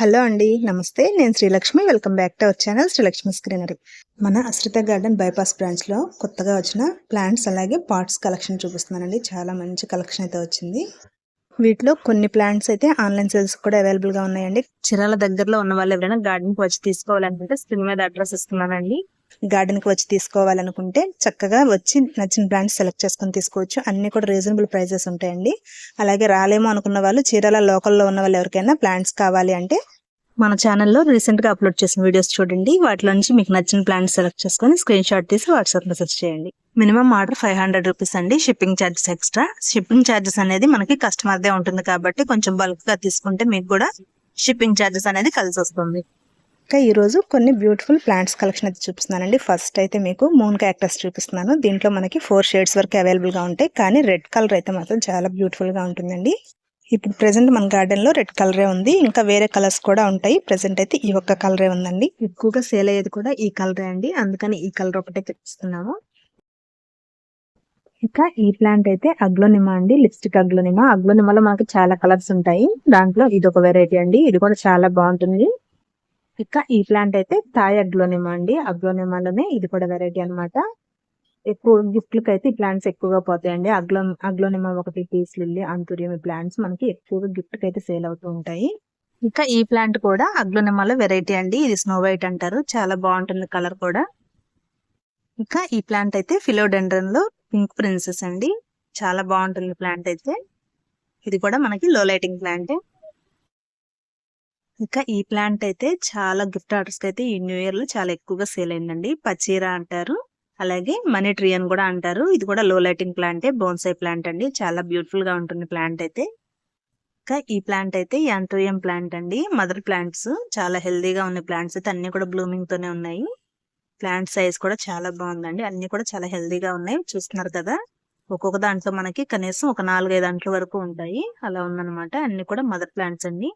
Hello అండి నమస్తే. నేను Srilakshmi. Welcome back to our channel Srilakshmi greenery. మన అశ్రిత గార్డెన్ బైపాస్ బ్రాంచ్లో కొత్తగా వచ్చిన ప్లాంట్స్ అలాగే పాట్స్ కలెక్షన్ చూపిస్తున్నానండి. చాలా మంచి కలెక్షన్ అయితే వచ్చింది. వీటిలో కొన్ని ప్లాంట్స్ అయితే ఆన్లైన్ సేల్స్ కూడా అవైలబుల్గా ఉన్నాయండి. చిరాల దగ్గరలో ఉన్న వాళ్ళు ఎవరైనా గార్డెన్కి వచ్చి తీసుకోవాలనుకుంటే స్క్రీన్ మీద అడ్రస్ ఇస్తున్నానండి. గార్డెన్కి వచ్చి తీసుకోవాలనుకుంటే చక్కగా వచ్చి నచ్చిన బ్రాండ్స్ సెలెక్ట్ చేసుకొని తీసుకోవచ్చు. అన్ని కూడా రీజనబుల్ ప్రైజెస్ ఉంటాయండి. అలాగే రాలేమో అనుకున్న వాళ్ళు చీరాల లోకల్లో ఉన్న వాళ్ళు ఎవరికైనా ప్లాంట్స్ కావాలి అంటే మన ఛానల్లో రీసెంట్గా అప్లోడ్ చేసిన వీడియోస్ చూడండి. వాటిలో నుంచి మీకు నచ్చిన ప్లాంట్ సెలెక్ట్ చేసుకొని స్క్రీన్ షాట్ తీసి వాట్సాప్ మెసేజ్ చేయండి. Minimum order five hundred rupees అండి. Shipping charges extra. Shipping charges అనేది మనకి కస్టమర్దే ఉంటుంది కాబట్టి కొంచెం బల్క్గా తీసుకుంటే మీకు కూడా షిప్పింగ్ ఛార్జెస్ అనేది కలిసి వస్తుంది. ఇంకా ఈరోజు కొన్ని బ్యూటిఫుల్ ప్లాంట్స్ కలెక్షన్ అయితే చూపిస్తున్నానండి. ఫస్ట్ అయితే మీకు మూన్ క్యాక్టస్ చూపిస్తున్నాను. దీంట్లో మనకి ఫోర్ షేడ్స్ వరకు అవైలబుల్గా ఉంటాయి. కానీ రెడ్ కలర్ అయితే మాత్రం చాలా బ్యూటిఫుల్గా ఉంటుందండి. ఇప్పుడు ప్రెసెంట్ మన గార్డెన్లో రెడ్ కలరే ఉంది. ఇంకా వేరే కలర్స్ కూడా ఉంటాయి. ప్రెసెంట్ అయితే ఈ ఒక్క కలరే ఉందండి. ఎక్కువగా సేల్ అయ్యేది కూడా ఈ కలరే అండి. అందుకని ఈ కలర్ ఒకటే తెప్పిస్తున్నాము. ఇంకా ఈ ప్లాంట్ అయితే అగ్లోనిమా అండి. Lipstick Aglaonema. అగ్లోనిమాలో మనకి చాలా కలర్స్ ఉంటాయి. దాంట్లో ఇది ఒక వెరైటీ అండి. ఇది కూడా చాలా బాగుంటుంది. ఇంకా ఈ ప్లాంట్ అయితే థాయ్ అగ్లోనిమా అండి. అగ్లోనిమాలోనే ఇది కూడా వెరైటీ అన్నమాట. ఎక్కువ గిఫ్ట్లకి అయితే ఈ ప్లాంట్స్ ఎక్కువగా పోతాయండి. అగ్లో అగ్లోనిమా ఒకటి పీస్ లిల్లీ అంతూరియం ఈ ప్లాంట్స్ మనకి ఎక్కువగా గిఫ్ట్కి అయితే సేల్ అవుతూ ఉంటాయి. ఇంకా ఈ ప్లాంట్ కూడా అగ్లోనిమాలో వెరైటీ అండి. ఇది స్నో వైట్ అంటారు. చాలా బాగుంటుంది కలర్ కూడా. ఇంకా ఈ ప్లాంట్ అయితే ఫిలోడెండ్రన్లో పింక్ ప్రిన్సెస్ అండి. చాలా బాగుంటుంది ప్లాంట్ అయితే. ఇది కూడా మనకి లో లైటింగ్ ప్లాంట్ ఇంకా ఈ ప్లాంట్ అయితే చాలా గిఫ్ట్ ఆర్డర్స్ అయితే ఈ న్యూ ఇయర్లో చాలా ఎక్కువగా సేల్ అయిందండి. పచ్చీరా అంటారు అలాగే మనీ ట్రీ అని కూడా అంటారు. ఇది కూడా లో లైటింగ్ ప్లాంటే బోన్సై ప్లాంట్ అండి. చాలా బ్యూటిఫుల్గా ఉంటుంది ప్లాంట్ అయితే. ఇంకా ఈ ప్లాంట్ అయితే యాంటోయం ప్లాంట్ అండి. మదర్ ప్లాంట్స్ చాలా హెల్దీగా ఉన్న ప్లాంట్స్ అయితే అన్ని కూడా బ్లూమింగ్ తోనే ఉన్నాయి. ప్లాంట్ సైజ్ కూడా చాలా బాగుందండి. అన్ని కూడా చాలా హెల్దీగా ఉన్నాయి. చూస్తున్నారు కదా ఒక్కొక్క దాంట్లో మనకి కనీసం ఒక నాలుగైదు దాంట్ల వరకు ఉంటాయి. అలా ఉందన్నమాట. అన్ని కూడా మదర్ ప్లాంట్స్ అండి.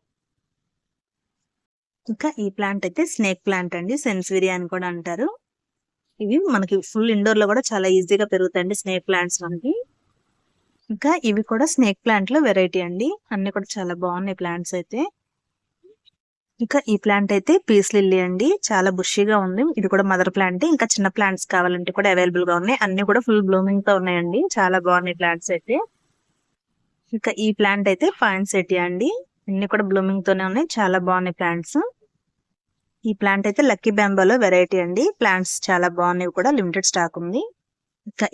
ఇంకా ఈ ప్లాంట్ అయితే స్నేక్ ప్లాంట్ అండి సెన్స్విరియా అని కూడా అంటారు. ఇవి మనకి ఫుల్ ఇండోర్లో కూడా చాలా ఈజీగా పెరుగుతాయండి స్నేక్ ప్లాంట్స్ మనకి. ఇంకా ఇవి కూడా స్నేక్ ప్లాంట్లో వెరైటీ అండి అన్ని కూడా చాలా బాగున్నాయి ప్లాంట్స్ అయితే. ఇంకా ఈ ప్లాంట్ అయితే పీస్ లిల్లీ అండి చాలా బుషీగా ఉంది. ఇది కూడా మదర్ ప్లాంట్ ఇంకా చిన్న ప్లాంట్స్ కావాలంటే కూడా అవైలబుల్గా ఉన్నాయి. అన్ని కూడా ఫుల్ బ్లూమింగ్తో ఉన్నాయండి చాలా బాగున్నాయి ప్లాంట్స్ అయితే. ఇంకా ఈ ప్లాంట్ అయితే ఫైన్ సెటీ అండి అన్ని కూడా బ్లూమింగ్ తోనే ఉన్నాయి చాలా బాగున్నాయి ప్లాంట్స్. ఈ ప్లాంట్ అయితే లక్కీ బ్యాంబోలో వెరైటీ అండి. ప్లాంట్స్ చాలా బాగున్నాయి కూడా. లిమిటెడ్ స్టాక్ ఉంది.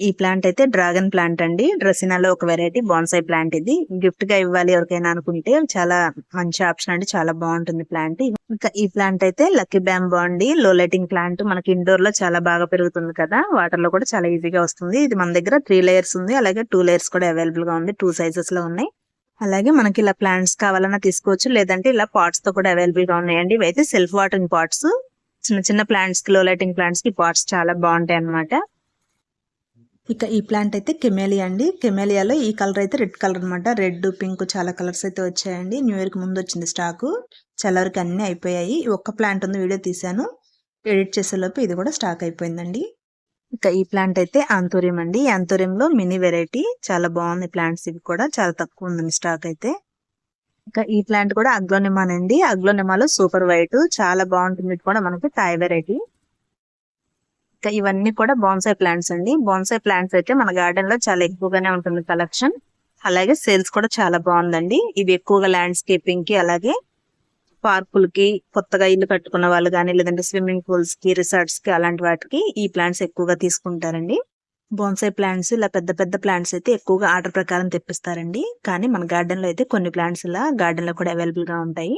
ఈ ప్లాంట్ అయితే డ్రాగన్ ప్లాంట్ అండి. డ్రెసినాలో ఒక వెరైటీ బాన్సై ప్లాంట్ ఇది. గిఫ్ట్గా ఇవ్వాలి ఎవరికైనా అనుకుంటే చాలా మంచి ఆప్షన్ అండి. చాలా బాగుంటుంది ప్లాంట్. ఇంకా ఈ ప్లాంట్ అయితే లక్కీ బ్యాంబో అండి. లో లైటింగ్ ప్లాంట్ మనకి ఇండోర్లో చాలా బాగా పెరుగుతుంది కదా. వాటర్లో కూడా చాలా ఈజీగా వస్తుంది. ఇది మన దగ్గర త్రీ లేయర్స్ ఉంది. అలాగే టూ లేయర్స్ కూడా అవైలబుల్గా ఉంది. టూ సైజెస్లో ఉన్నాయి. అలాగే మనకి ఇలా ప్లాంట్స్ కావాలన్నా తీసుకోవచ్చు. లేదంటే ఇలా పాట్స్తో కూడా అవైలబుల్గా ఉన్నాయండి. ఇవైతే సెల్ఫ్ వాటరింగ్ పాట్స్. చిన్న చిన్న ప్లాంట్స్కి లో లైటింగ్ ప్లాంట్స్కి పాట్స్ చాలా బాగుంటాయి అన్నమాట. ఇక ఈ ప్లాంట్ అయితే కెమేలియా అండి. కెమేలియాలో ఈ కలర్ అయితే రెడ్ కలర్ అన్నమాట. రెడ్ పింక్ చాలా కలర్స్ అయితే వచ్చాయండి. న్యూ ఇయర్కి ముందు వచ్చింది స్టాక్. చాలా వరకు అన్ని అయిపోయాయి. ఒక్క ప్లాంట్ ఉంది వీడియో తీశాను. ఎడిట్ చేసేలోపు ఇది కూడా స్టాక్ అయిపోయిందండి. ఇంకా ఈ ప్లాంట్ అయితే ఆంతూరియం అండి. ఆంతూర్యంలో మినీ వెరైటీ చాలా బాగుంది. ప్లాంట్స్ ఇవి కూడా చాలా తక్కువ ఉందండి స్టాక్ అయితే. ఇంకా ఈ ప్లాంట్ కూడా అగ్లోనిమాన్ అండి. అగ్లోనిమాలో సూపర్ వైట్ చాలా బాగుంటుంది కూడా మనకి థాయ్ వెరైటీ. ఇంకా ఇవన్నీ కూడా బాన్సాయ్ ప్లాంట్స్ అండి. బాన్సాయ్ ప్లాంట్స్ అయితే మన గార్డెన్లో చాలా ఎక్కువగానే ఉంటుంది కలెక్షన్. అలాగే సేల్స్ కూడా చాలా బాగుందండి. ఇవి ఎక్కువగా ల్యాండ్స్కేపింగ్కి అలాగే పార్కులకి కొత్తగా ఇల్లు కట్టుకున్న వాళ్ళు కానీ లేదంటే స్విమ్మింగ్ పూల్స్కి రిసార్ట్స్కి అలాంటి వాటికి ఈ ప్లాంట్స్ ఎక్కువగా తీసుకుంటారండి. బోన్సై ప్లాంట్స్ ఇలా పెద్ద పెద్ద ప్లాంట్స్ అయితే ఎక్కువగా ఆర్డర్ ప్రకారం తెప్పిస్తారండి. కానీ మన గార్డెన్లో అయితే కొన్ని ప్లాంట్స్ ఇలా గార్డెన్లో కూడా అవైలబుల్గా ఉంటాయి.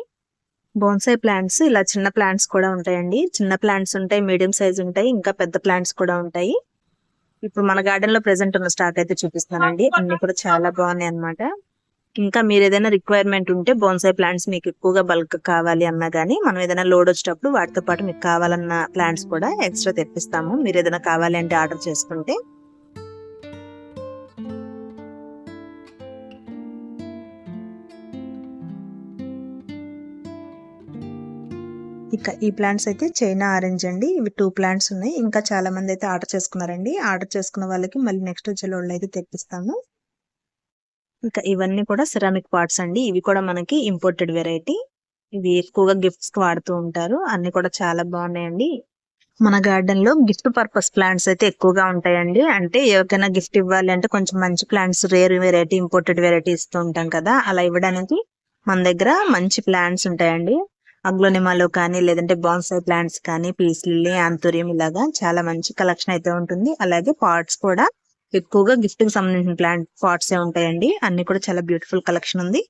బోన్సై ప్లాంట్స్ ఇలా చిన్న ప్లాంట్స్ కూడా ఉంటాయండి. చిన్న ప్లాంట్స్ ఉంటాయి మీడియం సైజ్ ఉంటాయి ఇంకా పెద్ద ప్లాంట్స్ కూడా ఉంటాయి. ఇప్పుడు మన గార్డెన్లో ప్రెసెంట్ ఉన్న స్టాక్ అయితే చూపిస్తానండి. అన్ని కూడా చాలా బాగున్నాయి అన్నమాట ఇంకా మీరు ఏదైనా రిక్వైర్మెంట్ ఉంటే బోన్సాయి ప్లాంట్స్ మీకు ఎక్కువగా బల్క్ కావాలి అన్నా కానీ మనం ఏదైనా లోడ్ వచ్చేటప్పుడు వాటితో పాటు మీకు కావాలన్న ప్లాంట్స్ కూడా ఎక్స్ట్రా తెప్పిస్తాము. మీరు ఏదైనా కావాలి అంటే ఆర్డర్ చేసుకుంటే. ఇక ఈ ప్లాంట్స్ అయితే చైనా ఆరెంజ్ అండి. ఇవి టూ ప్లాంట్స్ ఉన్నాయి. ఇంకా చాలా మంది అయితే ఆర్డర్ చేసుకున్నారండి. ఆర్డర్ చేసుకున్న వాళ్ళకి మళ్ళీ నెక్స్ట్ వచ్చే లోడ్లు అయితే తెప్పిస్తాము. ఇంకా ఇవన్నీ కూడా సిరామిక్ పార్ట్స్ అండి. ఇవి కూడా మనకి ఇంపోర్టెడ్ వెరైటీ ఇవి ఎక్కువగా గిఫ్ట్స్కి వాడుతూ ఉంటారు. అన్ని కూడా చాలా బాగున్నాయండి. మన గార్డెన్లో గిఫ్ట్ పర్పస్ ప్లాంట్స్ అయితే ఎక్కువగా ఉంటాయండి. అంటే ఎవరికైనా గిఫ్ట్ ఇవ్వాలి అంటే కొంచెం మంచి plants rare variety imported variety ఇస్తూ ఉంటాం కదా. అలా ఇవ్వడానికి మన దగ్గర మంచి ప్లాంట్స్ ఉంటాయండి. అగ్లోనిమాలో కానీ లేదంటే బాన్సై ప్లాంట్స్ కానీ పీస్ లిల్లీ ఆంతూరియం ఇలాగా చాలా మంచి కలెక్షన్ అయితే ఉంటుంది. అలాగే పార్ట్స్ కూడా ఎక్కువగా గిఫ్ట్కి సంబంధించిన ప్లాంట్ పాట్స్ ఏ ఉంటాయండి. అన్ని కూడా చాలా బ్యూటిఫుల్ కలెక్షన్ ఉంది.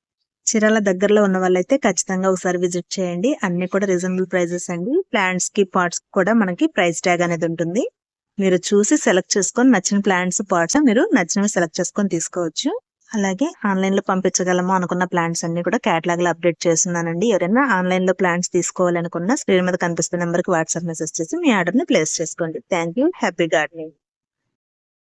చీరాల దగ్గరలో ఉన్న వాళ్ళైతే ఖచ్చితంగా ఒకసారి విజిట్ చేయండి. అన్ని కూడా రీజనబుల్ ప్రైజెస్ అండి. ప్లాంట్స్కి పాట్స్ కూడా మనకి ప్రైస్ ట్యాగ్ అనేది ఉంటుంది. మీరు చూసి సెలెక్ట్ చేసుకొని నచ్చిన ప్లాంట్స్ పార్ట్స్ మీరు నచ్చినవి సెలెక్ట్ చేసుకొని తీసుకోవచ్చు. అలాగే ఆన్లైన్లో పంపించగలము అనుకున్న ప్లాంట్స్ అన్ని కూడా కేటలాగ్లో అప్డేట్ చేస్తున్నానండి. ఎవరైనా ఆన్లైన్లో ప్లాంట్స్ తీసుకోవాలనుకున్న స్క్రీన్ మీద కనిపిస్తున్న నెంబర్కి వాట్సాప్ మెసేజ్ చేసి మీ ఆర్డర్ని ప్లేస్ చేసుకోండి. Thank you happy gardening